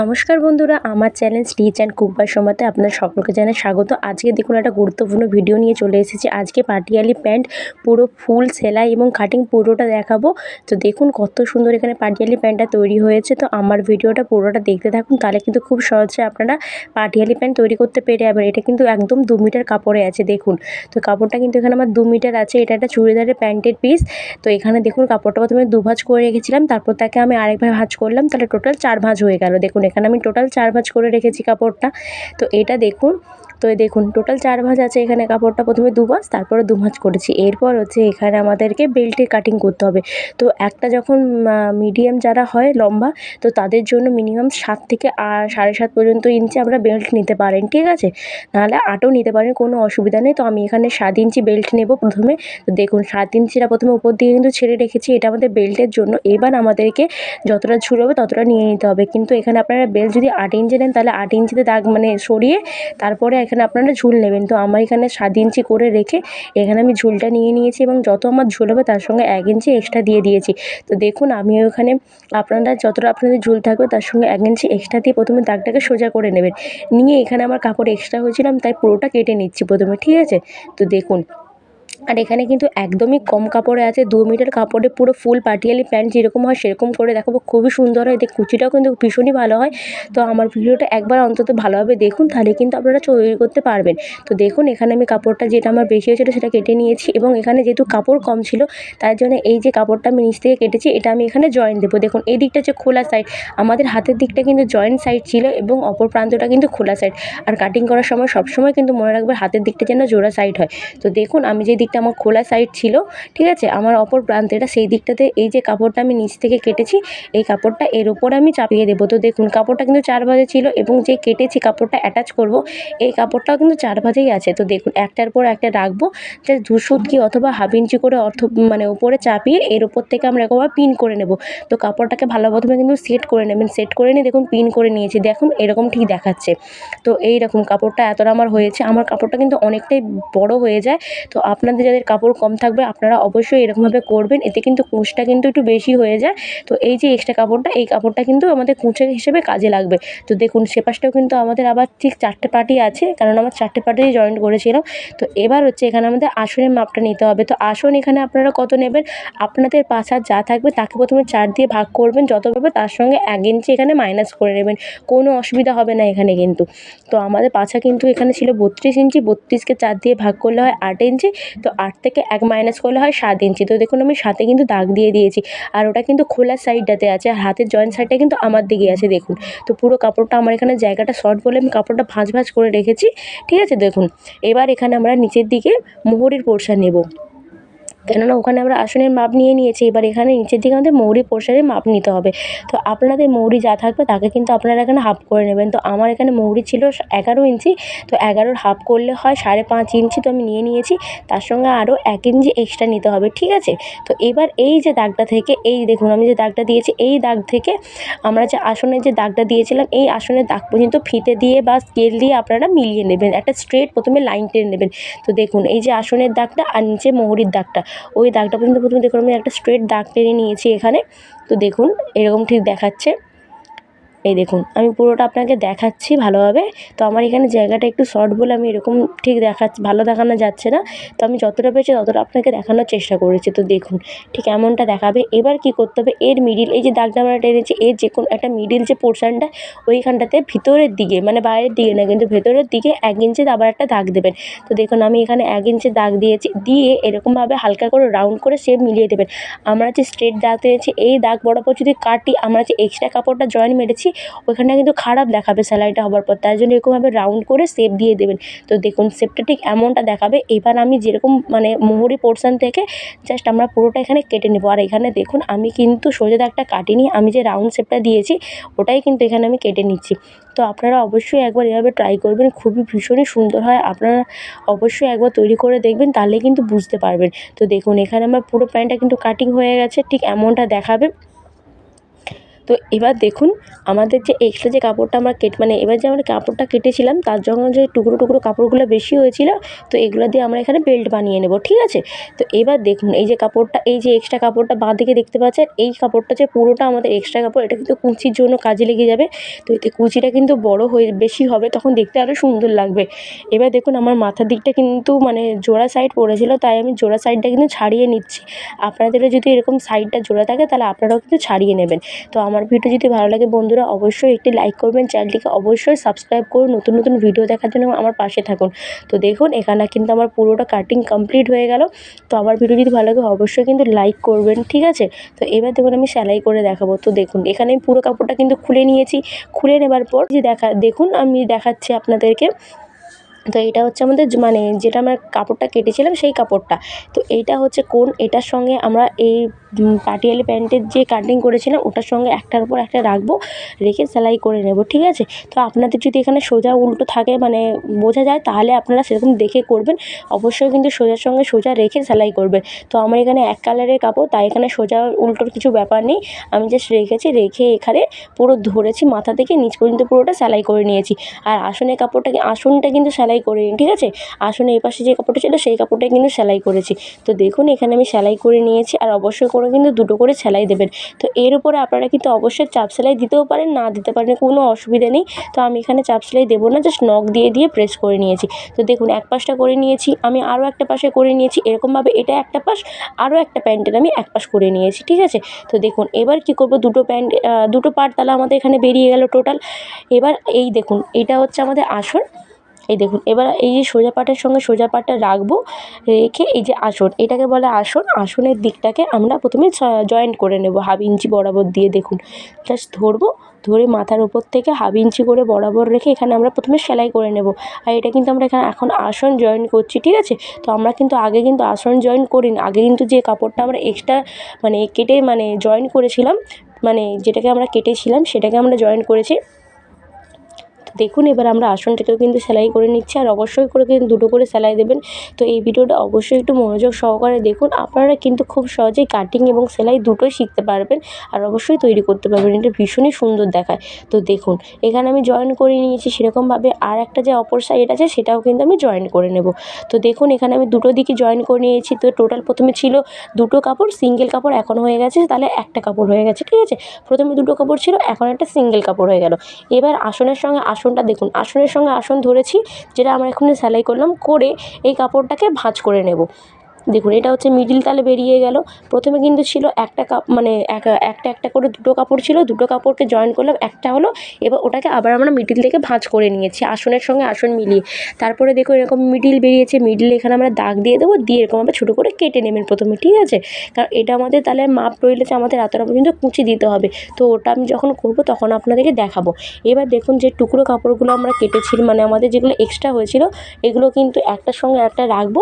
নমস্কার বন্ধুরা, আমার channel stitch and cook by সোমাতে আপনার সকলকে জানাই স্বাগত। আজকে দেখুন একটা গুরুত্বপূর্ণ ভিডিও নিয়ে চলে এসেছি। আজকে পাটিয়ালি প্যান্ট, পুরো ফুল সেলাই এবং কাটিং পুরোটা দেখাবো। তো দেখুন কত সুন্দর এখানে পাটিয়ালি প্যান্টটা তৈরি হয়েছে। তো আমার ভিডিওটা পুরোটা দেখতে থাকুন, তাহলে কিন্তু খুব সহজে আপনারা পাটিয়ালি প্যান্ট তৈরি করতে পেরে যাবেন। এটা কিন্তু একদম দু মিটার কাপড়ে আছে, দেখুন। তো কাপড়টা কিন্তু এখানে আমার দু মিটার আছে, এটা একটা চুড়িদারের প্যান্টের পিস তো এখানে দেখুন কাপড়টা প্রথমে দু ভাঁজ করে রেখেছিলাম, তারপর তাকে আমি আরেকবার ভাঁজ করলাম, তাহলে টোটাল চার ভাঁজ হয়ে গেল। দেখুন এখানে আমি টোটাল চার ভাঁজ করে রেখেছি কাপড়টা। তো এটা দেখুন তো দেখুন টোটাল চার ভাঁজ আছে এখানে। কাপড়টা প্রথমে দু ভাঁজ, তারপরে দু ভাঁজ করেছি। এরপর হচ্ছে এখানে আমাদেরকে বেল্টের কাটিং করতে হবে। তো একটা যখন মিডিয়াম যারা হয় লম্বা, তো তাদের জন্য মিনিমাম সাত থেকে সাড়ে সাত পর্যন্ত ইঞ্চি আমরা বেল্ট নিতে পারেন, ঠিক আছে? নাহলে আটও নিতে পারেন, কোনো অসুবিধা নেই। তো আমি এখানে সাত ইঞ্চি বেল্ট নেব প্রথমে। তো দেখুন, সাত ইঞ্চিটা প্রথমে উপর দিয়ে কিন্তু ছেড়ে রেখেছি। এটা আমাদের বেল্টের জন্য। এবার আমাদেরকে যতটা ঝুল হবে ততটা নিয়ে নিতে হবে। কিন্তু এখানে আপনারা বেল্ট যদি আট ইঞ্চি নেন, তাহলে আট ইঞ্চিতে দাগ মানে সরিয়ে, তারপরে আপনারা ঝুল নেবেন। তো আমার এখানে সাত ইঞ্চি করে রেখে এখানে আমি ঝুলটা নিয়ে নিয়েছি এবং যত আমার ঝুল হবে তার সঙ্গে এক ইঞ্চি এক্সট্রা দিয়ে দিয়েছি। তো দেখুন আমি ওখানে আপনারা যতটা আপনাদের ঝুল থাকবে তার সঙ্গে এক ইঞ্চি এক্সট্রা দিয়ে প্রথমে দাগটাকে সোজা করে নেবেন। নিয়ে এখানে আমার কাপড় এক্সট্রা হয়েছিলাম তাই পুরোটা কেটে নিচ্ছি প্রথমে, ঠিক আছে? তো দেখুন আর এখানে কিন্তু একদমই কম কাপড়ে আছে, দু মিটার কাপড়ে পুরো ফুল পাটিয়ালি প্যান্ট যেরকম হয় সেরকম করে দেখাবো। খুবই সুন্দর হয় এতে কুচিটাও কিন্তু ভীষণই ভালো হয়। তো আমার ভিডিওটা একবার অন্তত ভালোভাবে দেখুন, তাহলে কিন্তু আপনারা তৈরি করতে পারবেন। তো দেখুন, এখানে আমি কাপড়টা যেটা আমার বেশি হয়েছিলো সেটা কেটে নিয়েছি এবং এখানে যেহেতু কাপড় কম ছিল, তার জন্য এই যে কাপড়টা আমি নিচ থেকে কেটেছি, এটা আমি এখানে জয়েন দেবো। দেখুন, এই দিকটা হচ্ছে খোলা সাইড আমাদের হাতের দিকটা কিন্তু জয়েন্ট সাইড ছিল এবং অপর প্রান্তটা কিন্তু খোলা সাইড আর কাটিং করার সময় সবসময় কিন্তু মনে রাখবে হাতের দিকটা যেন জোড়া সাইড হয়। তো দেখুন, আমি যে দিকটা আমার খোলা সাইড ছিল, ঠিক আছে? আমার অপর প্রান্তেটা সেই দিকটাতে এই যে কাপড়টা আমি নিচ থেকে কেটেছি, এই কাপড়টা এর ওপর আমি চাপিয়ে দেবো। তো দেখুন, কাপড়টা কিন্তু চার ভাজে ছিল এবং যে কেটেছি কাপড়টা অ্যাটাচ করব, এই কাপড়টাও কিন্তু চার ভাজেই আছে। তো দেখুন, একটার পর একটা রাখব, জাস্ট দু কি অথবা হাফ ইঞ্চি করে অর্থ মানে ওপরে চাপিয়ে এর ওপর থেকে আমরা একবার পিন করে নেব। তো কাপড়টাকে ভালো প্রথমে কিন্তু সেট করে নেবেন, সেট করে নিয়ে দেখুন, পিন করে নিয়েছি। দেখুন, এরকম ঠিক দেখাচ্ছে। তো এই রকম কাপড়টা এতটা আমার হয়েছে, আমার কাপড়টা কিন্তু অনেকটাই বড় হয়ে যায়। তো আপনাদের যাদের কাপড় কম থাকবে, আপনারা অবশ্যই এরকমভাবে করবেন। এতে কিন্তু কুঁচটা কিন্তু একটু বেশি হয়ে যায়। তো এই যে এক্সট্রা কাপড়টা, এই কাপড়টা কিন্তু আমাদের কুঁচে হিসেবে কাজে লাগবে। তো দেখুন, সে পাশটাও কিন্তু আমাদের আবার ঠিক চারটে পার্টি আছে, কারণ আমার চারটে পাটি জয়েন্ট করেছিলাম। তো এবার হচ্ছে এখানে আমাদের আসনের মাপটা নিতে হবে। তো আসন এখানে আপনারা কত নেবেন? আপনাদের পাঁচ হাত যা থাকবে তাকে প্রথমে চার দিয়ে ভাগ করবেন। যত পাবে তার সঙ্গে এক ইঞ্চি এখানে মাইনাস করে নেবেন। কোনো অসুবিধা হবে না এখানে কিন্তু। তো আমাদের পাছা কিন্তু এখানে ছিল বত্রিশ ইঞ্চি। বত্রিশকে চার দিয়ে ভাগ করলে হয় আট ইঞ্চি। তো আট থেকে এক মাইনাস করলে হয় সাত ইঞ্চি তো দেখুন আমি সাথে কিন্তু দাগ দিয়ে দিয়েছি। আর ওটা কিন্তু খোলা সাইডটাতে আছে। আর হাতের জয়েন্ট সাইডটা কিন্তু আমার দিকে আছে, দেখুন। তো পুরো কাপড়টা আমার এখানে জায়গাটা শর্ট বলে আমি কাপড়টা ভাঁজ ভাঁজ করে রেখেছি। ঠিক আছে, দেখুন। এবার এখানে আমরা নিচের দিকে মোহরির পোর্শন নেব। কেননা ওখানে আমরা আসনের মাপ নিয়ে নিয়েছি, এবার এখানে নিচের দিকে আমাদের মৌরি পোর্শনের মাপ নিতে হবে। তো আপনাদের মৌরি যা থাকবে তাকে কিন্তু আপনারা এখানে হাফ করে নেবেন। তো আমার এখানে মৌরি ছিল এগারো ইঞ্চি, তো এগারোর হাফ করলে হয় সাড়ে পাঁচ ইঞ্চি তো আমি নিয়ে নিয়েছি, তার সঙ্গে আরও এক ইঞ্চি এক্সট্রা নিতে হবে, ঠিক আছে? তো এবার এই যে দাগটা থেকে, এই দেখুন আমি যে দাগটা দিয়েছি, এই দাগ থেকে আমরা যে আসনের যে দাগটা দিয়েছিলাম, এই আসনের দাগ পর্যন্ত ফিতে দিয়ে বা স্কেল দিয়ে আপনারা মিলিয়ে নেবেন। একটা স্ট্রেট প্রথমে লাইন টেনে নেবেন। তো দেখুন এই যে আসনের দাগটা আর নিচে মৌরির দাগটা। ওই দাগটা পর্যন্ত প্রথমে দেখুন, আমি একটা স্ট্রেট দাগ টেনে নিয়েছি এখানে। তো দেখুন, এরকম ঠিক দেখাচ্ছে। এই দেখুন, আমি পুরোটা আপনাকে দেখাচ্ছি ভালোভাবে। তো আমার এখানে জায়গাটা একটু শর্ট বলে আমি এরকম ঠিক দেখাচ্ছি, ভালো দেখানো যাচ্ছে না। তো আমি যতটা পেরেছি ততটা আপনাকে দেখানোর চেষ্টা করেছি। তো দেখুন, ঠিক এমনটা দেখাবে। এবার কী করতে হবে? এর মিডিল এই যে দাগটা আমরা টেনেছি, এর যে কোনো একটা মিডিল যে পোর্শনটা ওইখানটাতে ভিতরের দিকে মানে বাইরের দিকে না, কিন্তু ভেতরের দিকে এক ইঞ্চি আবার একটা দাগ দেবেন। তো দেখুন, আমি এখানে এক ইঞ্চি দাগ দিয়েছি, দিয়ে এরকমভাবে হালকা করে রাউন্ড করে শেপ মিলিয়ে দেবেন। আমরা যে স্ট্রেট দাগ দিয়েছি এই দাগ বরাবর যদি কাটি, আমরা যে এক্সট্রা কাপড়টা জয়েন মেরেছি ওইখানটা কিন্তু খারাপ দেখাবে সেলাইটা হবার পর। তাই জন্য এরকমভাবে রাউন্ড করে শেপ দিয়ে দেবেন। তো দেখুন শেপটা ঠিক এমনটা দেখাবে। এবার আমি যেরকম মানে মোহরি পোর্শন থেকে জাস্ট আমরা পুরোটা এখানে কেটে নেব। আর এখানে দেখুন, আমি কিন্তু সোজা দাগটা কাটিনি। আমি যে রাউন্ড শেপটা দিয়েছি, ওটাই কিন্তু এখানে আমি কেটে নিচ্ছি। তো আপনারা অবশ্যই একবার এভাবে ট্রাই করবেন। খুবই ভীষণই সুন্দর হয়। আপনারা অবশ্যই একবার তৈরি করে দেখবেন, তাহলে কিন্তু বুঝতে পারবেন। তো দেখুন, এখানে আমার পুরো প্যান্টটা কিন্তু কাটিং হয়ে গেছে। ঠিক এমনটা দেখাবে। তো এবার দেখুন, আমাদের যে এক্সট্রা যে কাপড়টা আমরা কেট মানে এবার যে আমরা কাপড়টা কেটেছিলাম, তার জন্য যে টুকরো টুকরো কাপড়গুলো বেশি হয়েছিল, তো এগুলো দিয়ে আমরা এখানে বেল্ট বানিয়ে নেব, ঠিক আছে? তো এবার দেখুন, এই যে কাপড়টা, এই যে এক্সট্রা কাপড়টা বাঁ দিকে দেখতে পাচ্ছেন, এই কাপড়টা যে পুরোটা আমাদের এক্সট্রা কাপড়, এটা কিন্তু কুচির জন্য কাজে লেগে যাবে। তো এতে কুচিটা কিন্তু বড় হয়ে, বেশি হবে, তখন দেখতে আরও সুন্দর লাগবে। এবার দেখুন, আমার মাথার দিকটা কিন্তু মানে জোড়া সাইড পড়েছিল, তাই আমি জোড়া সাইডটা কিন্তু ছাড়িয়ে নিচ্ছি। আপনাদেরও যদি এরকম সাইডটা জোড়া থাকে, তাহলে আপনারাও কিন্তু ছাড়িয়ে নেবেন। তো আমার ভিডিও যদি ভালো লাগে বন্ধুরা, অবশ্যই একটি লাইক করবেন। চ্যানেলটিকে অবশ্যই সাবস্ক্রাইব করুন। নতুন নতুন ভিডিও দেখার জন্য আমার পাশে থাকুন। তো দেখুন, এখানে কিন্তু আমার পুরোটা কাটিং কমপ্লিট হয়ে গেল। তো আমার ভিডিও যদি ভালো লাগে, অবশ্যই কিন্তু লাইক করবেন, ঠিক আছে? তো এবার দেখুন, আমি সেলাই করে দেখাবো। তো দেখুন, এখানে আমি পুরো কাপড়টা কিন্তু খুলে নিয়েছি। খুলে নেবার পর যে দেখা, দেখুন, আমি দেখাচ্ছি আপনাদেরকে। তো এটা হচ্ছে আমাদের মানে যেটা আমরা কাপড়টা কেটেছিলাম সেই কাপড়টা। তো এইটা হচ্ছে কোন, এটার সঙ্গে আমরা এই পাটিয়ালি প্যান্টের যে কাটিং করেছিলাম ওটার সঙ্গে একটার উপর একটা রাখব, রেখে সেলাই করে নেব, ঠিক আছে? তো আপনাদের যদি এখানে সোজা উল্টো থাকে মানে বোঝা যায়, তাহলে আপনারা সেরকম দেখে করবেন। অবশ্যই কিন্তু সোজার সঙ্গে সোজা রেখে সেলাই করবেন। তো আমার এখানে এক কালারের কাপড়, তাই এখানে সোজা উল্টোর কিছু ব্যাপার নেই। আমি জাস্ট রেখেছি, রেখে এখানে পুরো ধরেছি, মাথা থেকে নিচ পর্যন্ত পুরোটা সেলাই করে নিয়েছি। আর আসনের কাপড়টাকে আসনটা কিন্তু সেলাই করিনি ঠিক আছে? আসনে এই পাশে যে কাপড়টা ছিল, সেই কাপড়টা কিন্তু সেলাই করেছি। তো দেখুন, এখানে আমি সেলাই করে নিয়েছি আর অবশ্যই করে কিন্তু দুটো করে সেলাই দেবেন। তো এর উপরে আপনারা কিন্তু অবশ্যই চাপ সেলাই দিতেও পারেন, না দিতে পারেন কোনো অসুবিধা নেই। তো আমি এখানে চাপ সেলাই দেবো না, জাস্ট নখ দিয়ে দিয়ে প্রেস করে নিয়েছি। তো দেখুন, এক পাশটা করে নিয়েছি, আমি আরও একটা পাশে করে নিয়েছি, এরকমভাবে এটা একটা পাশ, আরও একটা প্যান্টের আমি এক পাশ করে নিয়েছি, ঠিক আছে? তো দেখুন, এবার কি করব, দুটো প্যান্ট দুটো পার্ট তাহলে আমাদের এখানে বেরিয়ে গেল টোটাল। এবার এই দেখুন, এটা হচ্ছে আমাদের আসন। এই দেখুন, এবার এই যে সোজা পাটের সঙ্গে সোজা পাটটা রাখব, রেখে এই যে আসন, এটাকে বলে আসন, আসনের দিকটাকে আমরা প্রথমে জয়েন্ট করে নেব হাফ ইঞ্চি বরাবর দিয়ে, দেখুন জাস্ট ধরবো, ধরে মাথার ওপর থেকে হাফ ইঞ্চি করে বরাবর রেখে এখানে আমরা প্রথমে সেলাই করে নেব, আর এটা কিন্তু আমরা এখানে এখন আসন জয়েন করছি, ঠিক আছে? তো আমরা কিন্তু আগে কিন্তু আসন জয়েন করিনি, আগে কিন্তু যে কাপড়টা আমরা এক্সট্রা মানে কেটে মানে জয়েন করেছিলাম মানে যেটাকে আমরা কেটেছিলাম, সেটাকে আমরা জয়েন করেছি দেখুন, এবার আমরা আসনটাকেও কিন্তু সেলাই করে নিচ্ছি আর অবশ্যই করে কিন্তু দুটো করে সেলাই দেবেন। তো এই ভিডিওটা অবশ্যই একটু মনোযোগ সহকারে দেখুন, আপনারা কিন্তু খুব সহজেই কাটিং এবং সেলাই দুটোই শিখতে পারবেন আর অবশ্যই তৈরি করতে পারবেন, এটা ভীষণই সুন্দর দেখায়। তো দেখুন, এখানে আমি জয়েন করে নিয়েছি, সেরকমভাবে আর একটা যে অপর সাইড আছে, সেটাও কিন্তু আমি জয়েন করে নেব। তো দেখুন, এখানে আমি দুটো দিকে জয়েন করে নিয়েছি, তো টোটাল প্রথমে ছিল দুটো কাপড় সিঙ্গেল কাপড় এখন হয়ে গেছে, তাহলে একটা কাপড় হয়ে গেছে, ঠিক আছে? প্রথমে দুটো কাপড় ছিল, এখন একটা সিঙ্গেল কাপড় হয়ে গেল। এবার আসনের সঙ্গে আসনটা দেখুন, আসনের সঙ্গে আসন ধরেছি, যেটা আমরা এখন সেলাই করলাম, করে এই কাপড়টাকে ভাঁজ করে নেব। দেখুন, এটা হচ্ছে মিডিল তালে বেরিয়ে গেল। প্রথমে কিন্তু ছিল একটা কাপ মানে এক, একটা একটা করে দুটো কাপড় ছিল, দুটো কাপড়কে জয়েন করলাম, একটা হলো এবার ওটাকে আবার আমরা মিডিল থেকে ভাঁজ করে নিয়েছি, আসনের সঙ্গে আসন মিলিয়ে। তারপরে দেখুন, এরকম মিডিল বেরিয়েছে মিডিল এখানে আমরা দাগ দিয়ে দেবো, দিয়ে এরকম আমরা ছোটো করে কেটে নেবেন প্রথমে, ঠিক আছে? কারণ এটা আমাদের তাহলে মাপ রইলে আমাদের এতটা পর্যন্ত কুচি দিতে হবে। তো ওটা আমি যখন করব তখন আপনাদেরকে দেখাবো। এবার দেখুন যে টুকরো কাপড়গুলো আমরা কেটেছি মানে আমাদের যেগুলো এক্সট্রা হয়েছিল, এগুলো কিন্তু একটার সঙ্গে একটা রাখব,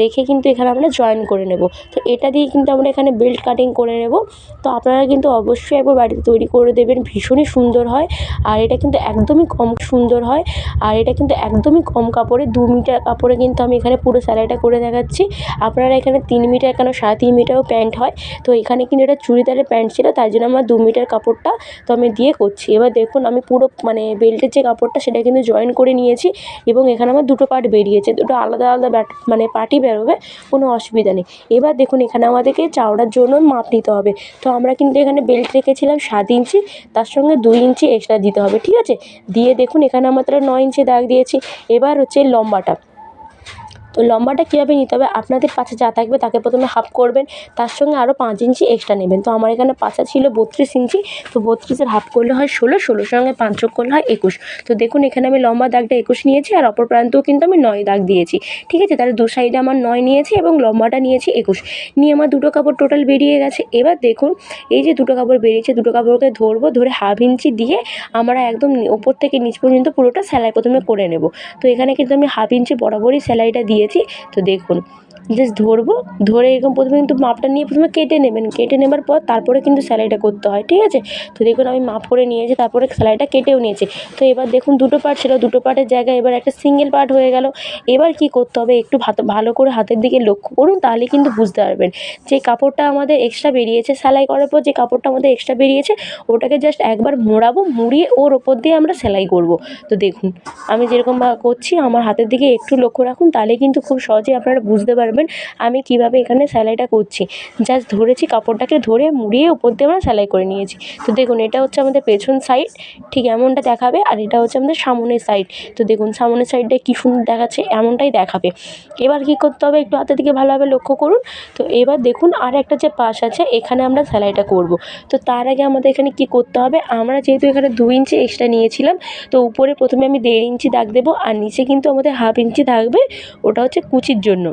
রেখে কিন্তু এখানে আমরা জয়েন করে নেব। তো এটা দিয়ে কিন্তু আমরা এখানে বেল্ট কাটিং করে নেব। তো আপনারা কিন্তু অবশ্যই একবার বাড়িতে তৈরি করে দেবেন, ভীষণই সুন্দর হয়। আর এটা কিন্তু একদমই কম সুন্দর হয়। আর এটা কিন্তু একদমই কম কাপড়ে, দু মিটার কাপড়ে কিন্তু আমি এখানে পুরো সেলাইটা করে দেখাচ্ছি। আপনারা এখানে তিন মিটার কেন, সাড়ে তিন মিটারও প্যান্ট হয়। তো এখানে কিন্তু এটা চুড়িদারের প্যান্ট ছিল তাই জন্য আমার দু মিটার কাপড়টা তো আমি দিয়ে করছি। এবার দেখুন, আমি পুরো মানে বেল্টের যে কাপড়টা, সেটা কিন্তু জয়েন করে নিয়েছি। এবং এখানে আমার দুটো পার্ট বেরিয়েছে। দুটো আলাদা আলাদা মানে পার্টই বেরোবে। কোনো অসুবিধা নেই। এবার দেখুন এখানে আমাদেরকে চাওড়ার জন্য মাপ নিতে হবে। তো আমরা কিন্তু এখানে বেল্ট রেখেছিলাম সাত ইঞ্চি, তার সঙ্গে দুই ইঞ্চি এক্সট্রা দিতে হবে, ঠিক আছে? দিয়ে দেখুন এখানে আমরা নয় ইঞ্চি দাগ দিয়েছি। এবার হচ্ছে লম্বাটা। তো লম্বাটা কীভাবে নিতে হবে? আপনাদের পাশে যা থাকবে তাকে প্রথমে হাফ করবেন। তার সঙ্গে আরও পাঁচ ইঞ্চি এক্সট্রা নেবেন। তো আমার এখানে পাশা ছিল বত্রিশ ইঞ্চি। তো বত্রিশের হাফ করলে হয় ষোলো। ষোলোর সঙ্গে পাঁচ যোগ করলে হয় একুশ। তো দেখুন, এখানে আমি লম্বা দাগটা একুশ নিয়েছি আর অপর প্রান্তেও কিন্তু আমি নয় দাগ দিয়েছি। ঠিক আছে? তাহলে দু সাইডে আমার নয় নিয়েছি এবং লম্বাটা নিয়েছি একুশ। নিয়ে আমার দুটো কাপড় টোটাল বেরিয়ে গেছে। এবার দেখুন, এই যে দুটো কাপড় বেরিয়েছে, দুটো কাপড়কে ধরবো, ধরে হাফ ইঞ্চি দিয়ে আমরা একদম ওপর থেকে নিচ পর্যন্ত পুরোটা সেলাই প্রথমে করে নেব। তো এখানে কিন্তু আমি হাফ ইঞ্চি বরাবরই সেলাইটা দিয়েছি। তো দেখুন জাস্ট ধরবো, ধরে এরকম প্রথমে কিন্তু মাপটা নিয়ে প্রথমে কেটে নেবেন। কেটে নেবার পর তারপরে কিন্তু সেলাইটা করতে হয়, ঠিক আছে? তো দেখুন আমি মাপ করে নিয়েছি, তারপরে সেলাইটা কেটেও নিয়েছি। তো এবার দেখুন দুটো পার্ট ছিল, দুটো পার্টের জায়গায় এবার একটা সিঙ্গেল পার্ট হয়ে গেল। এবার কী করতে হবে? একটু ভালো করে হাতের দিকে লক্ষ্য করুন, তাহলে কিন্তু বুঝতে পারবেন। যে কাপড়টা আমাদের এক্সট্রা বেরিয়েছে, সেলাই করার পর যে কাপড়টা আমাদের এক্সট্রা বেরিয়েছে, ওটাকে জাস্ট একবার মোড়াবো, মুড়িয়ে ওর ওপর দিয়ে আমরা সেলাই করব। তো দেখুন, আমি যেরকম করছি, আমার হাতের দিকে একটু লক্ষ্য রাখুন, তাহলে কিন্তু খুব সহজেই আপনারা বুঝতে পারবেন আমি কীভাবে এখানে সেলাইটা করছি? জাস্ট ধরেছি কাপড়টাকে ধরে মুড়িয়ে উপর দিয়ে আমরা সেলাই করে নিয়েছি। তো দেখুন, এটা হচ্ছে আমাদের পেছন সাইড ঠিক এমনটা দেখাবে, আর এটা হচ্ছে আমাদের সামনের সাইড তো দেখুন, সামনের সাইডটা কী সুন্দর দেখাচ্ছে, এমনটাই দেখাবে। এবার কী করতে হবে, একটু হাতের দিকে ভালোভাবে লক্ষ্য করুন। তো এবার দেখুন আর একটা যে পাশ আছে, এখানে আমরা সেলাইটা করব। তো তার আগে আমাদের এখানে কী করতে হবে, আমরা যেহেতু এখানে দু ইঞ্চি এক্সট্রা নিয়েছিলাম, তো উপরে প্রথমে আমি দেড় ইঞ্চি দাগ দেবো, আর নিচে কিন্তু আমাদের হাফ ইঞ্চি থাকবে, ওটা হচ্ছে কুচির জন্য।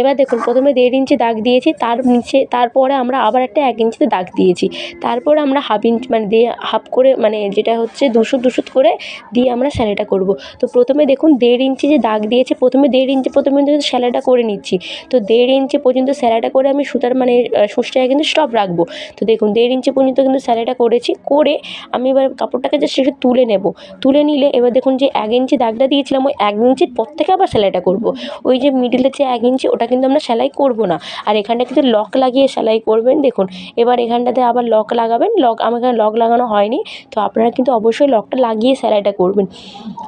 এবার দেখুন, প্রথমে দেড় ইঞ্চি দাগ দিয়েছি, তার নিচে, তারপরে আমরা আবার একটা এক ইঞ্চিতে দাগ দিয়েছি। তারপর আমরা হাফ ইঞ্চ মানে দিয়ে হাফ করে মানে যেটা হচ্ছে দুশো দুশো করে দিয়ে আমরা সেলাইটা করব। তো প্রথমে দেখুন, দেড় ইঞ্চি যে দাগ দিয়েছে, প্রথমে দেড় ইঞ্চি প্রথমে কিন্তু সেলাইটা করে নিচ্ছি। তো দেড় ইঞ্চি পর্যন্ত সেলাইটা করে আমি সুতার মানে সুচটাকে কিন্তু স্টপ রাখব। তো দেখুন, দেড় ইঞ্চি পর্যন্ত কিন্তু সেলাইটা করেছি, করে আমি এবার কাপড়টাকে জাস্ট একটু তুলে নেব। তুলে নিলে এবার দেখুন, যে এক ইঞ্চি দাগটা দিয়েছিলাম, ওই এক ইঞ্চির পর থেকে আবার সেলাইটা করব। ওই যে মিডিলের যে এক ইঞ্চি, ওটা কিন্তু আমরা সেলাই করব না। আর এখানটা কিন্তু লক লাগিয়ে সেলাই করবেন, দেখুন। এবার এখানটাতে আবার লক লাগাবেন, লক আমার এখানে লক লাগানো হয়নি, তো আপনারা কিন্তু অবশ্যই লকটা লাগিয়ে সেলাইটা করবেন।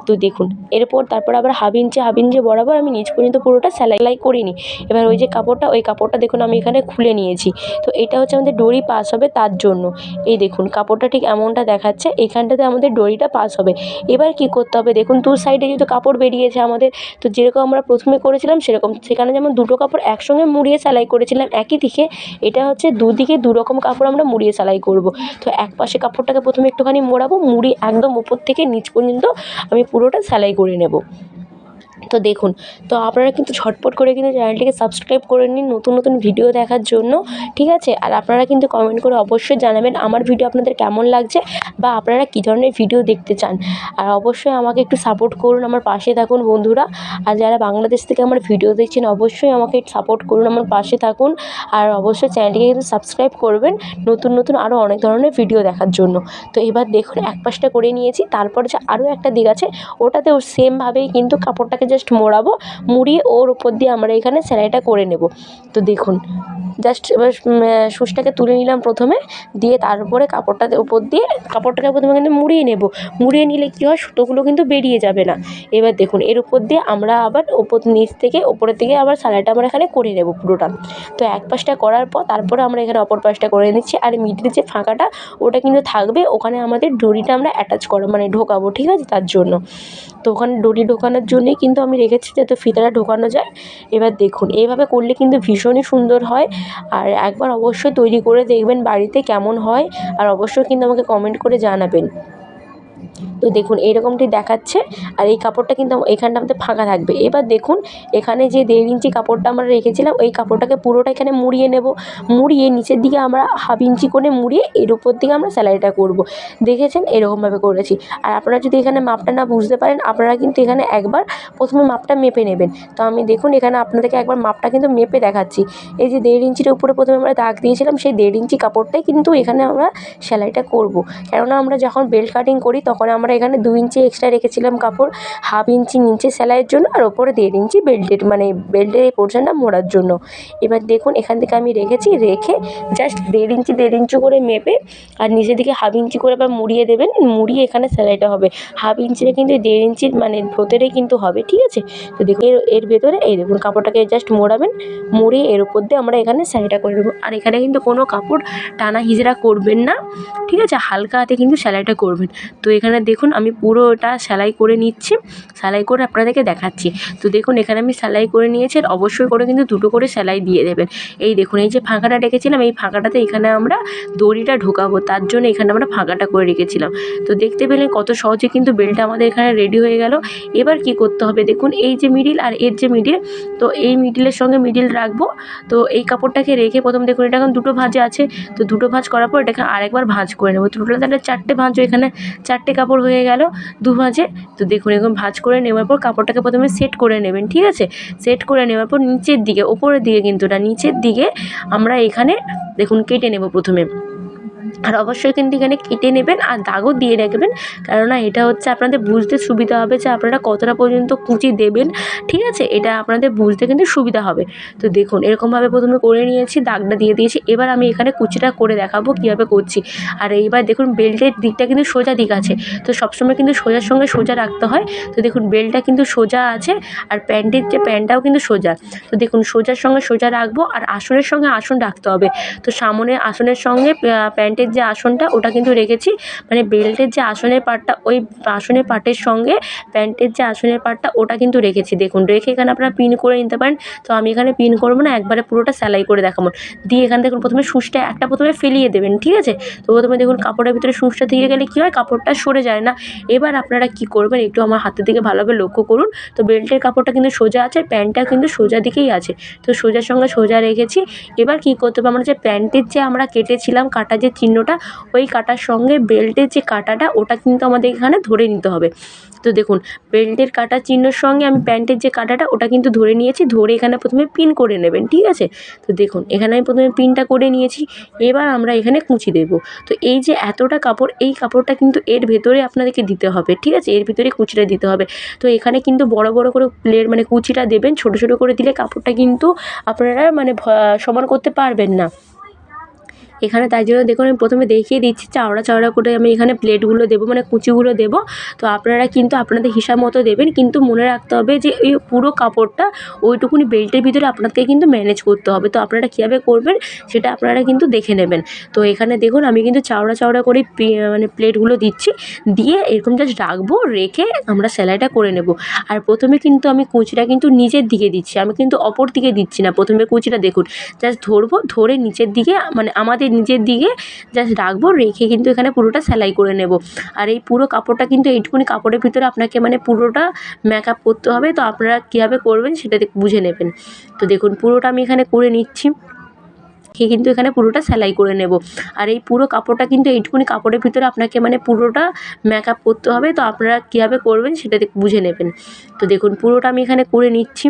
তো দেখুন, এরপর তারপর আবার হাফ ইঞ্চি হাফ ইঞ্চি বরাবর আমি নিচ পর্যন্ত পুরোটা সেলাই করিনি। এবার ওই যে কাপড়টা, ওই কাপড়টা দেখুন আমি এখানে খুলে নিয়েছি। তো এটা হচ্ছে আমাদের ডরি পাস হবে তার জন্য। এই দেখুন, কাপড়টা ঠিক এমনটা দেখাচ্ছে, এখানটাতে আমাদের ডরিটা পাস হবে। এবার কী করতে হবে দেখুন, দু সাইডে যেহেতু কাপড় বেরিয়েছে আমাদের, তো যেরকম আমরা প্রথমে করেছিলাম, সেরকম সেখানে যেমন দুটো কাপড় একসঙ্গে মুড়িয়ে সেলাই করেছিলাম, একই দিকে। এটা হচ্ছে দুদিকে দু রকম কাপড় আমরা মুড়িয়ে সেলাই করব। তো এক পাশে কাপড়টাকে প্রথমে একটুখানি মোড়াবো, মুড়ি একদম উপর থেকে নিচ পর্যন্ত আমি পুরোটা সেলাই করে নেব। তো দেখুন, তো আপনারা কিন্তু ঝটপট করে কিন্তু চ্যানেলটিকে সাবস্ক্রাইব করে নিন নতুন নতুন ভিডিও দেখার জন্য, ঠিক আছে? আর আপনারা কিন্তু কমেন্ট করে অবশ্যই জানাবেন আমার ভিডিও আপনাদের কেমন লাগছে বা আপনারা কী ধরনের ভিডিও দেখতে চান। আর অবশ্যই আমাকে একটু সাপোর্ট করুন আমার পাশে থাকুন বন্ধুরা। আর যারা বাংলাদেশ থেকে আমার ভিডিও দেখছেন, অবশ্যই আমাকে সাপোর্ট করুন আমার পাশে থাকুন। আর অবশ্যই চ্যানেলটিকে কিন্তু সাবস্ক্রাইব করবেন নতুন নতুন আরও অনেক ধরনের ভিডিও দেখার জন্য। তো এবার দেখুন, এক পাশটা করে নিয়েছি, তারপর যে আরও একটা দিক আছে, ওটাতেও সেমভাবেই কিন্তু কাপড়টাকে জাস্ট মোড়াবো, মুড়িয়ে ওর উপর দিয়ে আমরা এখানে সেলাইটা করে নেব। তো দেখুন জাস্ট এবার সুচটাকে তুলে নিলাম প্রথমে, দিয়ে তারপরে কাপড়টাতে উপর দিয়ে কাপড়টাকে প্রথমে কিন্তু মুড়িয়ে নেব। মুড়িয়ে নিলে কী হয়, সুতোগুলো কিন্তু বেরিয়ে যাবে না। এবার দেখুন, এর উপর দিয়ে আমরা আবার ওপর নিচ থেকে, ওপরের দিকে আবার সেলাইটা আমরা এখানে করে নেব পুরোটা। তো এক পাশটা করার পর, তারপরে আমরা এখানে অপর পাশটা করে নিচ্ছি। আর মিডিলে যে ফাঁকাটা, ওটা কিন্তু থাকবে, ওখানে আমাদের ডরিটা আমরা অ্যাটাচ করো মানে ঢোকাবো, ঠিক আছে? তার জন্য। তো ওখানে ডরি ঢোকানোর জন্যই কিন্তু আমি রেখেছি যাতে ফিতাটা ঢোকানো যায়। এবার দেখুন, এইভাবে করলে কিন্তু ভীষণই সুন্দর হয়। আর একবার অবশ্যই তৈরি করে দেখবেন বাড়িতে কেমন হয়। আর অবশ্যই কিন্তু আমাকে কমেন্ট করে জানাবেন। তো দেখুন, এইরকমটি দেখাচ্ছে আর এই কাপড়টা কিন্তু এখানটা আমাদের ফাঁকা থাকবে। এবার দেখুন, এখানে যে দেড় ইঞ্চি কাপড়টা আমরা রেখেছিলাম, ওই কাপড়টাকে পুরোটা এখানে মুড়িয়ে নেব। মুড়িয়ে নিচের দিকে আমরা হাফ ইঞ্চি করে মুড়িয়ে এর উপর দিকে আমরা সেলাইটা করব। দেখেছেন? এরকমভাবে করেছি। আর আপনারা যদি এখানে মাপটা না বুঝতে পারেন, আপনারা কিন্তু এখানে একবার প্রথমে মাপটা মেপে নেবেন। তো আমি দেখুন, এখানে আপনাদেরকে একবার মাপটা কিন্তু মেপে দেখাচ্ছি। এই যে দেড় ইঞ্চির উপরে প্রথমে আমরা দাগ দিয়েছিলাম, সেই দেড় ইঞ্চি কাপড়টাই কিন্তু এখানে আমরা সেলাইটা করব। কেননা আমরা যখন বেল্ট কাটিং করি, তখন আমরা এখানে দু ইঞ্চি এক্সট্রা রেখেছিলাম কাপড় হাফ ইঞ্চি, নিচে সেলাইয়ের জন্য আর ওপরে দেড় ইঞ্চি বেল্টের মানে বেল্টের এই পোর্শনটা মোড়ার জন্য। এবার দেখুন এখান থেকে আমি রেখেছি, রেখে জাস্ট দেড় ইঞ্চি দেড় ইঞ্চি করে মেপে আর নিচের দিকে হাফ ইঞ্চি করে আবার মুড়িয়ে দেবেন, মুড়িয়ে এখানে সেলাইটা হবে। হাফ ইঞ্চিটা কিন্তু দেড় ইঞ্চির মানে ভেতরেই কিন্তু হবে, ঠিক আছে? তো দেখুন এর এর ভেতরে এই দেখুন কাপড়টাকে জাস্ট মোড়াবেন, মুড়িয়ে এর উপর দিয়ে আমরা এখানে সেলাইটা করে দেবো আর এখানে কিন্তু কোনো কাপড় টানা হিজড়া করবেন না, ঠিক আছে? হালকা হাতে কিন্তু সেলাইটা করবেন। তো এখানে দেখুন আমি পুরো পুরোটা সেলাই করে নিচ্ছি, সেলাই করে আপনাদেরকে দেখাচ্ছি। তো দেখুন এখানে আমি সেলাই করে নিয়েছি আর অবশ্যই করে কিন্তু দুটো করে সেলাই দিয়ে দেবেন। এই দেখুন, এই যে ফাঁকাটা রেখেছিলাম, এই ফাঁকাটাতে এখানে আমরা দড়িটা ঢোকাবো, তার জন্য এখানে আমরা ফাঁকাটা করে রেখেছিলাম। তো দেখতে পেলেন কত সহজে কিন্তু বেলটা আমাদের এখানে রেডি হয়ে গেল। এবার কি করতে হবে দেখুন, এই যে মিডিল আর এর যে মিডিল, তো এই মিডিলের সঙ্গে মিডিল রাখব। তো এই কাপড়টাকে রেখে প্রথম দেখুন, এটা এখন দুটো ভাঁজে আছে। তো দুটো ভাঁজ করার পর এটাকে আরেকবার ভাঁজ করে নেব। তো টোটাল তাহলে চারটে ভাঁজও এখানে, চারটে চারটে কাপড় হয়ে গেল দু ভাঁজে। তো দেখুন, এরকম ভাঁজ করে নেওয়ার পর কাপড়টাকে প্রথমে সেট করে নেবেন, ঠিক আছে? সেট করে নেওয়ার পর নিচের দিকে, ওপরের দিকে কিন্তু না, নিচের দিকে আমরা এখানে দেখুন কেটে নেব প্রথমে। আর অবশ্যই কিন্তু এখানে কেটে নেবেন আর দাগও দিয়ে রাখবেন। কেননা এটা হচ্ছে আপনাদের বুঝতে সুবিধা হবে যে আপনারা কতটা পর্যন্ত কুচি দেবেন ঠিক আছে? এটা আপনাদের বুঝতে কিন্তু সুবিধা হবে। তো দেখুন এরকমভাবে প্রথমে করে নিয়েছি দাগটা দিয়ে দিয়েছি। এবার আমি এখানে কুচিটা করে দেখাবো কীভাবে করছি। আর এইবার দেখুন বেল্টের দিকটা কিন্তু সোজা দিক আছে। তো সবসময় কিন্তু সোজার সঙ্গে সোজা রাখতে হয়। তো দেখুন বেল্টটা কিন্তু সোজা আছে আর প্যান্টের যে প্যান্টটাও কিন্তু সোজা। তো দেখুন সোজার সঙ্গে সোজা রাখব আর আসনের সঙ্গে আসন রাখতে হবে। তো সামনে আসনের সঙ্গে আহ, প্যান্টের যে আসনটা, ওটা কিন্তু রেখেছি। মানে বেল্টের যে আসনের পার্টটা ওই আসনের পার্টের সঙ্গে প্যান্টের যে আসনের পার্টটা ওটা কিন্তু রেখেছি। দেখুন, রেখে এখানে আপনারা পিন করে নিতে পারেন। তো আমি এখানে পিন করব না, একবারে পুরোটা সেলাই করে দেখাবো। দিয়ে এখানে দেখুন প্রথমে সূচটা একটা প্রথমে ফেলিয়ে দেবেন, ঠিক আছে? তো প্রথমে দেখুন, কাপড়ের ভিতরে সূচটা দিয়ে গেলে কী হয়? কাপড়টা সরে যায় না। এবার আপনারা কী করবেন, একটু আমার হাতের দিকে ভালোভাবে লক্ষ্য করুন। তো বেল্টের কাপড়টা কিন্তু সোজা আছে, প্যান্টটা কিন্তু সোজা দিকেই আছে। তো সোজার সঙ্গে সোজা রেখেছি। এবার কী করতে হবে, আমরা যে প্যান্টের যে আমরা কেটেছিলাম, কাটা যে চিহ্নটা ওই কাটার সঙ্গে বেল্টের যে কাটাটা, ওটা কিন্তু আমাদের এখানে ধরে নিতে হবে। তো দেখুন, বেল্টের কাটা চিহ্নর সঙ্গে আমি প্যান্টের যে কাটাটা, ওটা কিন্তু ধরে নিয়েছি, ধরে এখানে প্রথমে পিন করে নেবেন, ঠিক আছে? তো দেখুন, এখানে আমি প্রথমে পিনটা করে নিয়েছি, এবার আমরা এখানে কুচি দেব। তো এই যে এতটা কাপড়, এই কাপড়টা কিন্তু এর ভেতরে আপনাদেরকে দিতে হবে, ঠিক আছে? এর ভিতরে কুচিটা দিতে হবে। তো এখানে কিন্তু বড় বড় করে প্লেট মানে কুচিটা দেবেন, ছোট ছোট করে দিলে কাপড়টা কিন্তু আপনারা মানে সমান করতে পারবেন না। এখানে তাই জন্য দেখুন, আমি প্রথমে দেখিয়ে দিচ্ছি চওড়া চওড়া করে আমি এখানে প্লেটগুলো দেবো মানে কুচিগুলো দেবো। তো আপনারা কিন্তু আপনাদের হিসাব মতো দেবেন, কিন্তু মনে রাখতে হবে যে এই পুরো কাপড়টা ওইটুকুনি বেল্টের ভিতরে আপনাকে কিন্তু ম্যানেজ করতে হবে। তো আপনারা কীভাবে করবেন সেটা আপনারা কিন্তু দেখে নেবেন। তো এখানে দেখুন, আমি কিন্তু চওড়া চওড়া করে মানে প্লেটগুলো দিচ্ছি। দিয়ে এরকম জাস্ট রাখব, রেখে আমরা সেলাইটা করে নেব। আর প্রথমে কিন্তু আমি কুচিটা কিন্তু নিচের দিকে দিচ্ছি, আমি কিন্তু অপর দিকে দিচ্ছি না। প্রথমে কুচিটা দেখুন জাস্ট ধরবো, ধরে নিচের দিকে মানে আমাদের নিচের দিকে জাস্ট রাখব, রেখে কিন্তু এখানে পুরোটা সেলাই করে নেব। আর এই পুরো কাপড়টা কিন্তু এইটুকুনি কাপড়ের ভিতরে আপনাকে মানে পুরোটা মেকআপ করতে হবে। তো আপনারা কীভাবে করবেন সেটা বুঝে নেবেন। তো দেখুন, পুরোটা আমি এখানে করে নিচ্ছি। রেখে কিন্তু এখানে পুরোটা সেলাই করে নেব। আর এই পুরো কাপড়টা কিন্তু এইটুকুনি কাপড়ের ভিতরে আপনাকে মানে পুরোটা মেকআপ করতে হবে। তো আপনারা কীভাবে করবেন সেটা বুঝে নেবেন। তো দেখুন, পুরোটা আমি এখানে করে নিচ্ছি।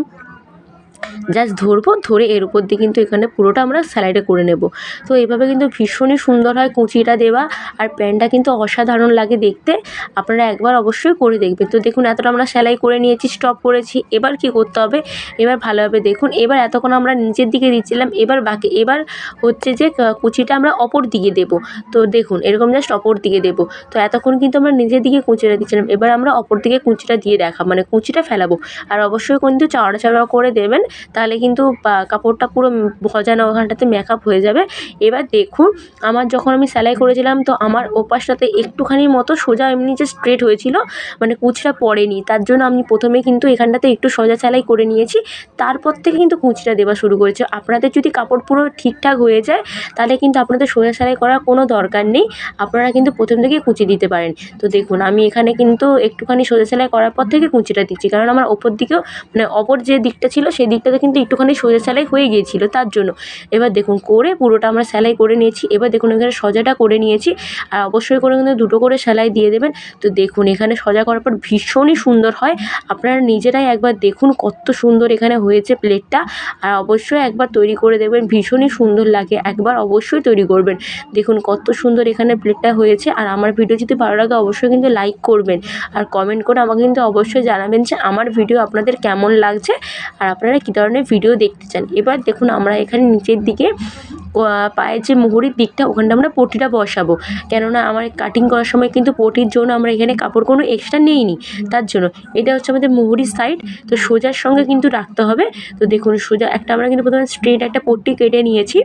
জাস্ট ধরবো, ধরে এর উপর দিয়ে কিন্তু এখানে পুরোটা আমরা সেলাইটা করে নেব। তো এইভাবে কিন্তু ভীষণই সুন্দর হয় কুচিটা দেওয়া আর প্যান্টটা কিন্তু অসাধারণ লাগে দেখতে। আপনারা একবার অবশ্যই করে দেখবেন। তো দেখুন, এতটা আমরা সেলাই করে নিয়েছি স্টপ করেছি, এবার কি করতে হবে? এবার ভালোভাবে দেখুন, এবার এতক্ষণ আমরা নিচের দিকে দিচ্ছিলাম, এবার বাকি, এবার হচ্ছে যে কুচিটা আমরা অপর দিকে দেব। তো দেখুন, এরকম জাস্ট অপর দিকে দেব। তো এতক্ষণ কিন্তু আমরা নিজের দিকে কুচিটা দিচ্ছিলাম, এবার আমরা অপর দিকে কুচিটা দিয়ে দেখা মানে কুচিটা ফেলাবো। আর অবশ্যই কিন্তু চওড়া চওড়া করে দেবেন তাহলে কিন্তু কাপড়টা পুরো ভজানো ওখানটাতে মেকআপ হয়ে যাবে। এবার দেখুন, আমার যখন আমি সেলাই করেছিলাম, তো আমার ওপাশটাতে একটুখানি মতো সোজা এমনি যে স্ট্রেট হয়েছিল মানে কুচিটা পড়েনি। তার জন্য আমি প্রথমে কিন্তু এখানটাতে একটু সোজা সেলাই করে নিয়েছি। তারপর থেকে কিন্তু কুচিটা দেওয়া শুরু করেছে। আপনাদের যদি কাপড় পুরো ঠিকঠাক হয়ে যায়, তাহলে কিন্তু আপনাদের সোজা সেলাই করার কোনো দরকার নেই। আপনারা কিন্তু প্রথম থেকেই কুচি দিতে পারেন। তো দেখুন, আমি এখানে কিন্তু একটুখানি সোজা সেলাই করার পর থেকে কুচিটা দিচ্ছি। কারণ আমার ওপর দিকেও মানে অপর যে দিকটা ছিল, সেই দিকটাতে কিন্তু একটুখানি সোজা সেলাই হয়ে গিয়েছিল তার জন্য। এবার দেখুন, করে পুরোটা আমরা সেলাই করে নিয়েছি। এবার দেখুন, এখানে সজাটা করে নিয়েছি। আর অবশ্যই করে কিন্তু দুটো করে সেলাই দিয়ে দেবেন। তো দেখুন, এখানে সজা করার পর ভীষণই সুন্দর হয়। আপনারা নিজেরাই একবার দেখুন কত সুন্দর এখানে হয়েছে প্লেটটা। আর অবশ্যই একবার তৈরি করে দেখবেন, ভীষণই সুন্দর লাগে। একবার অবশ্যই তৈরি করবেন। দেখুন, কত সুন্দর এখানে প্লেটটা হয়েছে। আর আমার ভিডিও যদি ভালো লাগে, অবশ্যই কিন্তু লাইক করবেন। আর কমেন্ট করে আমাকে কিন্তু অবশ্যই জানাবেন যে আমার ভিডিও আপনাদের কেমন লাগছে। আর আপনারা কী ধরনের ভিডিও দেখতে চান। এবার দেখুন আমরা এখানে নিচের দিকে পায়ের যে মুহুরির দিকটা, ওখানটা আমরা পটিটা বসাবো। কেননা আমার কাটিং করার সময় কিন্তু পটির জন্য আমরা এখানে কাপড় কোনো এক্সট্রা নিইনি, তার জন্য। এটা হচ্ছে আমাদের মুহুরির সাইড তো সোজার সঙ্গে কিন্তু রাখতে হবে। তো দেখুন সোজা একটা আমরা কিন্তু প্রথমে স্ট্রেট একটা পট্টি কেটে নিয়েছি।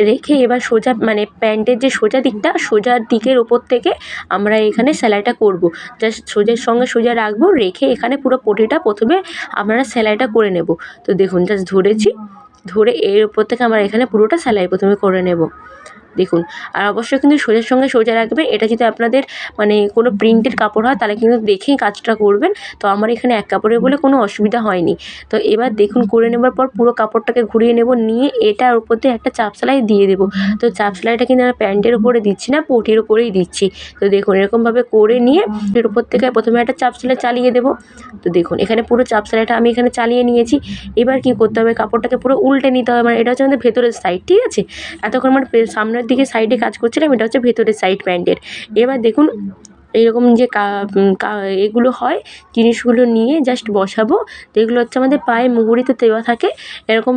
রেখে এবার সোজা মানে প্যান্টের যে সোজা দিকটা, সোজা দিকের ওপর থেকে আমরা এখানে সেলাইটা করব। জাস্ট সোজার সঙ্গে সোজা রাখব, রেখে এখানে পুরো পটিটা প্রথমে আমরা সেলাইটা করে নেব। তো দেখুন, জাস্ট ধরেছি, ধরে এর ওপর থেকে আমরা এখানে পুরোটা সেলাই প্রথমে করে নেব। দেখুন। আর অবশ্যই কিন্তু সোজার সঙ্গে সোজা রাখবেন। এটা যদি আপনাদের মানে কোনো প্রিন্টের কাপড় হয়, তাহলে কিন্তু দেখেই কাজটা করবেন। তো আমার এখানে এক কাপড়ের বলে কোনো অসুবিধা হয়নি। তো এবার দেখুন, করে নেবার পর পুরো কাপড়টাকে ঘুরিয়ে নেব, নিয়ে এটার উপর দিয়ে একটা চাপ সেলাই দিয়ে দেবো। তো চাপ সেলাইটা কিন্তু আমরা প্যান্টের উপরে দিচ্ছি না, পটির উপরেই দিচ্ছি। তো দেখুন, এরকমভাবে করে নিয়ে এর উপর থেকে প্রথমে একটা চাপ সেলাই চালিয়ে দেবো। তো দেখুন, এখানে পুরো চাপ সেলাইটা আমি এখানে চালিয়ে নিয়েছি। এবার কী করতে হবে, কাপড়টাকে পুরো উল্টে নিতে হবে। মানে এটা হচ্ছে আমাদের ভেতরের সাইড ঠিক আছে? এতক্ষণ আমার পে- সামনের দিকে সাইডে কাজ করছিলাম, এটা হচ্ছে ভেতরের সাইড প্যান্টের। এবার দেখুন এইরকম যে কা এগুলো হয়, জিনিসগুলো নিয়ে জাস্ট বসাবো। তো এগুলো হচ্ছে আমাদের পায়ে মুহুরিতে দেওয়া থাকে, এরকম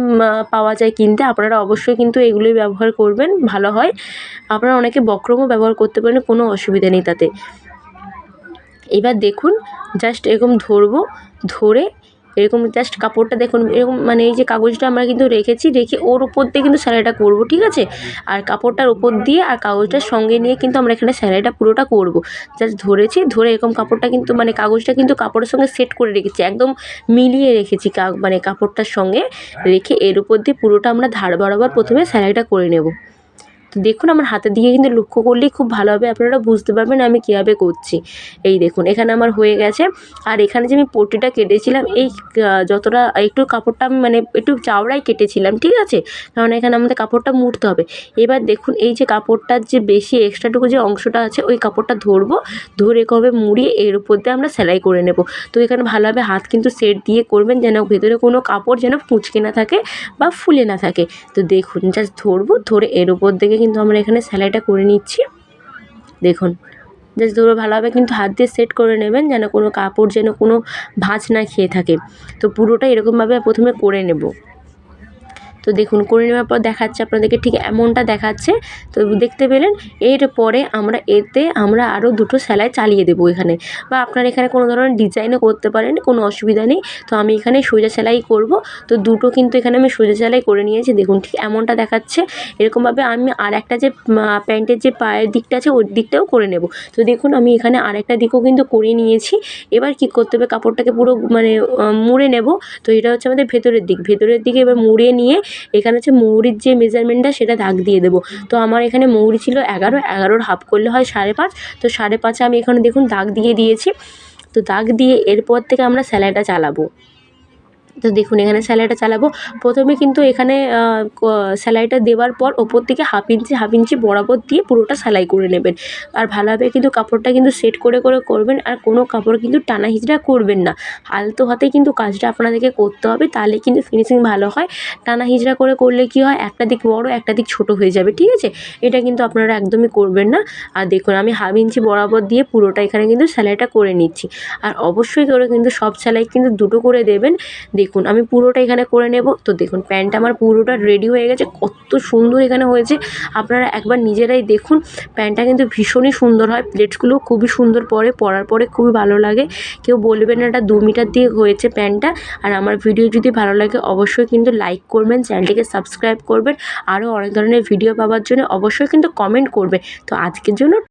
পাওয়া যায় কিনতে। আপনারা অবশ্যই কিন্তু এগুলোই ব্যবহার করবেন, ভালো হয়। আপনারা অনেকে বক্রমও ব্যবহার করতে পারেন, কোনো অসুবিধা নেই তাতে। এবার দেখুন জাস্ট এরকম ধরবো, ধরে এরকম জাস্ট কাপড়টা দেখুন, এরকম মানে এই যে কাগজটা আমরা কিন্তু রেখেছি, রেখে ওর উপর দিয়ে কিন্তু স্যালাইটা করব, ঠিক আছে? আর কাপড়টার উপর দিয়ে আর কাগজটার সঙ্গে নিয়ে কিন্তু আমরা এখানে স্যালাইটা পুরোটা করব। জাস্ট ধরেছি, ধরে এরকম কাপড়টা কিন্তু মানে কাগজটা কিন্তু কাপড়ের সঙ্গে সেট করে রেখেছি, একদম মিলিয়ে রেখেছি মানে কাপড়টার সঙ্গে রেখে এর উপর দিয়ে পুরোটা আমরা ধার বরাবর প্রথমে স্যালাইটা করে নেব। দেখুন, আমার হাতের দিকে কিন্তু লক্ষ্য করলেই খুব ভালোভাবে আপনারা বুঝতে পারবেন আমি কীভাবে করছি। এই দেখুন, এখানে আমার হয়ে গেছে। আর এখানে যে আমি পট্টিটা কেটেছিলাম, এই যতটা, একটু কাপড়টা আমি মানে একটু চাওড়াই কেটেছিলাম, ঠিক আছে? কারণ এখানে আমাদের কাপড়টা মুড়তে হবে। এবার দেখুন, এই যে কাপড়টার যে বেশি এক্সট্রাটুকু যে অংশটা আছে, ওই কাপড়টা ধরবো। ধরে কবে মুড়িয়ে এর উপর দিয়ে আমরা সেলাই করে নেব। তো এখানে ভালোভাবে হাত কিন্তু সেট দিয়ে করবেন, যেন ভেতরে কোনো কাপড় যেন কুঁচকে না থাকে বা ফুলে না থাকে। তো দেখুন জাস্ট ধরবো, ধরে এর উপর থেকে কিন্তু আমরা এখানে সেলাইটা করে নিচ্ছি। দেখুন, জাস্ট দুটো ভালোভাবে কিন্তু হাত দিয়ে সেট করে নেবেন যেন কোনো কাপড় যেন কোনো ভাঁজ না খেয়ে থাকে। তো পুরোটা এরকমভাবে প্রথমে করে নেব। তো দেখুন, করে নেওয়ার পর দেখাচ্ছে আপনাদেরকে ঠিক এমনটা দেখাচ্ছে। তো দেখতে পেলেন এরপরে আমরা এতে আমরা আরও দুটো সেলাই চালিয়ে দেবো এখানে। বা আপনারা এখানে কোনো ধরনের ডিজাইনও করতে পারেন, কোনো অসুবিধা নেই। তো আমি এখানে সোজা সেলাই করব। তো দুটো কিন্তু এখানে আমি সোজা সেলাই করে নিয়েছি। দেখুন, ঠিক এমনটা দেখাচ্ছে। এরকমভাবে আমি আর একটা যে প্যান্টের যে পায়ের দিকটা আছে, ওই দিকটাও করে নেব। তো দেখুন, আমি এখানে আরেকটা দিকও কিন্তু করে নিয়েছি। এবার কি করতে হবে? কাপড়টাকে পুরো মানে মুড়ে নেব। তো এটা হচ্ছে আমাদের ভেতরের দিক। ভেতরের দিকে এবার মুড়ে নিয়ে এখানে হচ্ছে মৌরির যে মেজারমেন্টটা সেটা দাগ দিয়ে দেবো। তো আমার এখানে মৌরি ছিল এগারো, এগারোর হাফ করলে হয় সাড়ে পাঁচ। তো সাড়ে পাঁচে আমি এখানে দেখুন দাগ দিয়ে দিয়েছি। তো দাগ দিয়ে এরপর থেকে আমরা সেলাইটা চালাবো। তো দেখুন, এখানে সেলাইটা চালাবো। প্রথমে কিন্তু এখানে সেলাইটা দেওয়ার পর ওপর থেকে হাফ ইঞ্চি হাফ ইঞ্চি বরাবর দিয়ে পুরোটা সেলাই করে নেবেন। আর ভালোভাবে কিন্তু কাপড়টা কিন্তু সেট করে করে করবেন। আর কোনো কাপড় কিন্তু টানা হিচড়া করবেন না। আলতো হাতে কিন্তু কাজটা আপনাদেরকে করতে হবে, তাহলে কিন্তু ফিনিশিং ভালো হয়। টানা হিচড়া করে করলে কি হয়? একটা দিক বড়, একটা দিক ছোট হয়ে যাবে, ঠিক আছে? এটা কিন্তু আপনারা একদমই করবেন না। আর দেখুন, আমি হাফ ইঞ্চি বরাবর দিয়ে পুরোটা এখানে কিন্তু সেলাইটা করে নিচ্ছি। আর অবশ্যই করে কিন্তু সব সেলাই কিন্তু দুটো করে দেবেন। দেখুন, আমি পুরোটা এখানে করে নেব। তো দেখুন প্যান্টটা আমার পুরোটা রেডি হয়ে গেছে। কত সুন্দর এখানে হয়েছে। আপনারা একবার নিজেরাই দেখুন। প্যান্টটা কিন্তু ভীষণই সুন্দর হয়। প্লেটসগুলো খুবই সুন্দর পরে, পরার পরে খুবই ভালো লাগে। কেউ বলবেন না এটা দু মিটার দিয়ে হয়েছে প্যান্টটা আর আমার ভিডিও যদি ভালো লাগে, অবশ্যই কিন্তু লাইক করবেন, চ্যানেলটিকে সাবস্ক্রাইব করবেন। আরও অনেক ধরনের ভিডিও পাওয়ার জন্য অবশ্যই কিন্তু কমেন্ট করবে। তো আজকের জন্য